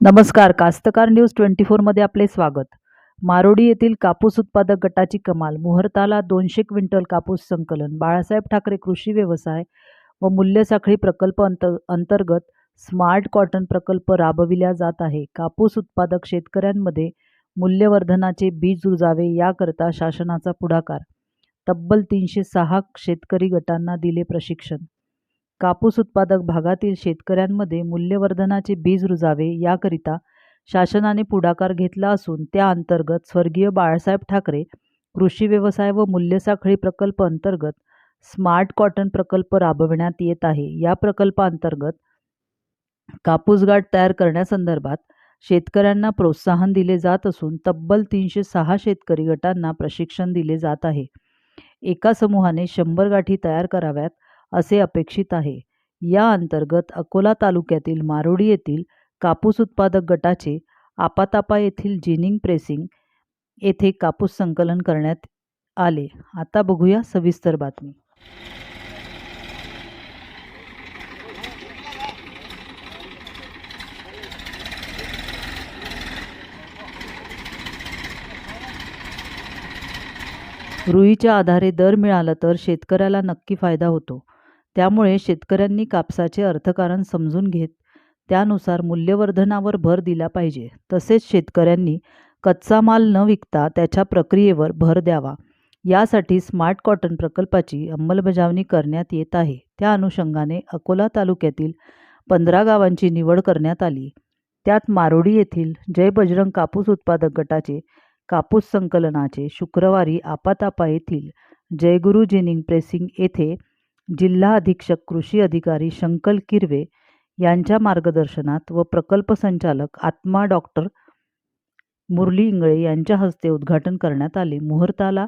नमस्कार कास्तकार news twenty फोरमध्ये आपले स्वागत. मारोडी येथील कापूस उत्पादक गटाची कमाल मुहूर्ताला दोनशे क्विंटल कापूस संकलन बाळासाहेब ठाकरे कृषी व्यवसाय व मूल्य साखळी प्रकल्प अंत अंतर्गत स्मार्ट कॉटन प्रकल्प राबविला जात आहे. कापूस उत्पादक शेतकऱ्यांमध्ये मूल्यवर्धनाचे बीज रुजावे याकरता शासनाचा पुढाकार. तब्बल तीनशे सहा शेतकरी गटांना दिले प्रशिक्षण. कापूस उत्पादक भागातील शेतकऱ्यांमध्ये मूल्यवर्धनाचे बीज रुजावे याकरिता शासनाने पुढाकार घेतला असून त्या अंतर्गत स्वर्गीय बाळासाहेब ठाकरे कृषी व्यवसाय व मूल्यसाखळी प्रकल्प अंतर्गत स्मार्ट कॉटन प्रकल्प राबविण्यात येत आहे. या प्रकल्पांतर्गत कापूस गाठ तयार करण्यासंदर्भात शेतकऱ्यांना प्रोत्साहन दिले जात असून तब्बल तीनशे सहा शेतकरी गटांना प्रशिक्षण दिले जात आहे. एका समूहाने शंभर गाठी तयार कराव्यात. असे अपेक्षित आहे. या अंतर्गत अकोला तालुक्यातील मारोडी येथील कापूस उत्पादक गटाचे आपातापा येथील जिनिंग प्रेसिंग येथे कापूस संकलन करण्यात आले. आता बघूया सविस्तर बातमी. रुईच्या आधारे दर मिळाला तर शेतकऱ्याला नक्की फायदा होतो. त्यामुळे शेतकऱ्यांनी कापसाचे अर्थकारण समजून घेत त्यानुसार मूल्यवर्धनावर भर दिला पाहिजे. तसेच शेतकऱ्यांनी कच्चा माल न विकता त्याच्या प्रक्रियेवर भर द्यावा. यासाठी स्मार्ट कॉटन प्रकल्पाची अंमलबजावणी करण्यात येत आहे. त्या अनुषंगाने अकोला तालुक्यातील पंधरा गावांची निवड करण्यात आली. त्यात मारोडी येथील जय बजरंग कापूस उत्पादक गटाचे कापूस संकलनाचे शुक्रवारी आपातापा येथील जयगुरु जिनिंग प्रेसिंग येथे जिल्हा अधीक्षक कृषी अधिकारी शंकल किरवे यांच्या मार्गदर्शनात व प्रकल्प संचालक आत्मा डॉक्टर मुरली इंगळे यांच्या हस्ते उद्घाटन करण्यात आले. मुहूर्ताला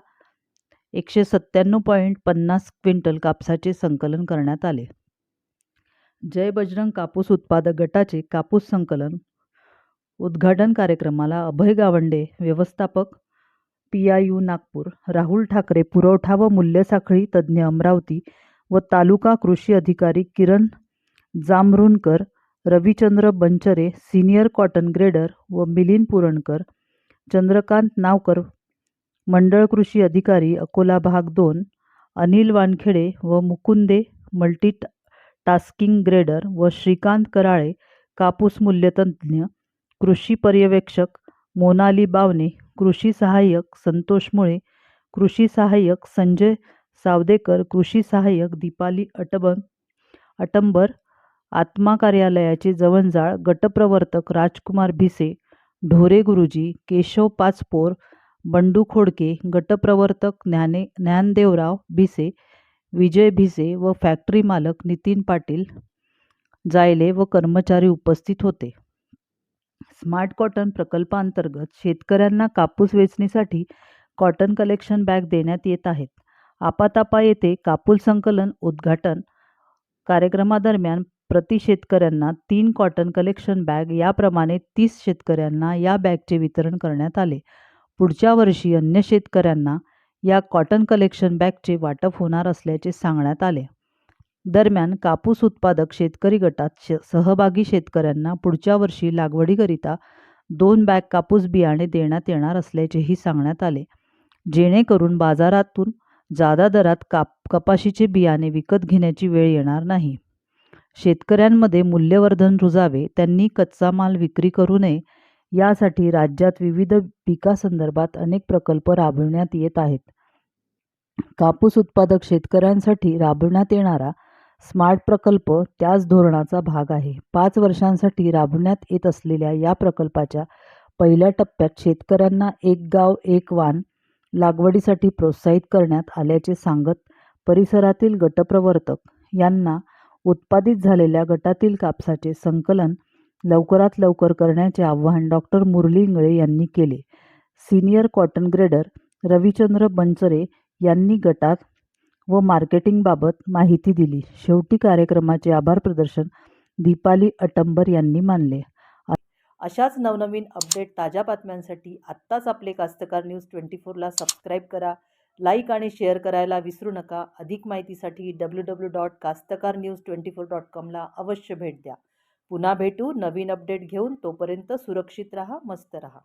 एकशे सत्त्याण्णव पॉईंट पन्नास क्विंटल कापसाचे संकलन करण्यात आले. जय बजरंग कापूस उत्पादक गटाचे कापूस संकलन उद्घाटन कार्यक्रमाला अभय गावंडे व्यवस्थापक P I U Nagpur Rahul Thakare पुरवठा व मूल्य साखळी तज्ज्ञ अमरावती व तालुका कृषी अधिकारी Kiran Jambharunkar Ravichandra Banchare senior cotton grader व मिलिंद पुरणकर चंद्रकांत नावकर मंडळ कृषी अधिकारी अकोला भाग दोन अनिल वानखेडे व मुकुंदे मल्टी टास्किंग ग्रेडर व श्रीकांत कराळे कापूस मूल्यतज्ज्ञ कृषी पर्यवेक्षक मोनाली बावने कृषी सहाय्यक संतोष मुळे कृषी सहाय्यक संजय सावदेकर कृषी सहाय्यक दीपाली अटबन अटंबर आत्मा कार्यालयाचे जवंजाळ गटप्रवर्तक राजकुमार भिसे ढोरे गुरुजी केशव पाचपोर बंडू खोडके गटप्रवर्तक ज्ञाने ज्ञानदेवराव भिसे विजय भिसे व फॅक्टरी मालक नितीन पाटील जायले व कर्मचारी उपस्थित होते. स्मार्ट कॉटन प्रकल्पांतर्गत शेतकऱ्यांना कापूस वेचणीसाठी कॉटन कलेक्शन बॅग देण्यात येत आहेत. आपातापा येथे कापूस संकलन उद्घाटन कार्यक्रमादरम्यान प्रति शेतकऱ्यांना तीन कॉटन कलेक्शन बॅग याप्रमाणे तीस शेतकऱ्यांना या बॅगचे वितरण करण्यात आले. पुढच्या वर्षी अन्य शेतकऱ्यांना या कॉटन कलेक्शन बॅगचे वाटप होणार असल्याचे सांगण्यात आले. दरम्यान कापूस उत्पादक शेतकरी गटात श सहभागी शेतकऱ्यांना पुढच्या वर्षी लागवडीकरिता दोन बॅग कापूस बियाणे देण्यात येणार असल्याचेही सांगण्यात आले. जेणेकरून बाजारातून जादा दरात काप कपाशीचे बियाणे विकत घेण्याची वेळ येणार नाही. शेतकऱ्यांमध्ये मूल्यवर्धन रुजावे त्यांनी कच्चा माल विक्री करू नये यासाठी राज्यात विविध पिकासंदर्भात अनेक प्रकल्प राबविण्यात येत आहेत. कापूस उत्पादक शेतकऱ्यांसाठी राबविण्यात येणारा स्मार्ट प्रकल्प त्याच धोरणाचा भाग आहे. पाच वर्षांसाठी राबवण्यात येत असलेल्या या प्रकल्पाच्या पहिल्या टप्प्यात शेतकऱ्यांना एक गाव एक वाण लागवडीसाठी प्रोत्साहित करण्यात आल्याचे सांगत परिसरातील गटप्रवर्तक यांना उत्पादित झालेल्या गटातील कापसाचे संकलन लवकरात लवकर करण्याचे आवाहन डॉक्टर मुरली इंगळे यांनी केले. Senior cotton grader Ravichandra Banchare यांनी गटात व मार्केटिंगबाबत माहिती दिली. शेवटी कार्यक्रमाचे आभार प्रदर्शन दीपाली अटंबर यांनी मानले. अशाच नवनवीन अपडेट ताज्या बातम्यांसाठी आत्ताच आपले कास्तकार न्यूज ट्वेंटी फोरला सबस्क्राईब करा लाईक आणि शेअर करायला विसरू नका. अधिक माहितीसाठी W W dot Kastkar news twenty four dot कॉमला अवश्य भेट द्या. पुन्हा भेटू नवीन अपडेट घेऊन तोपर्यंत सुरक्षित राहा मस्त राहा.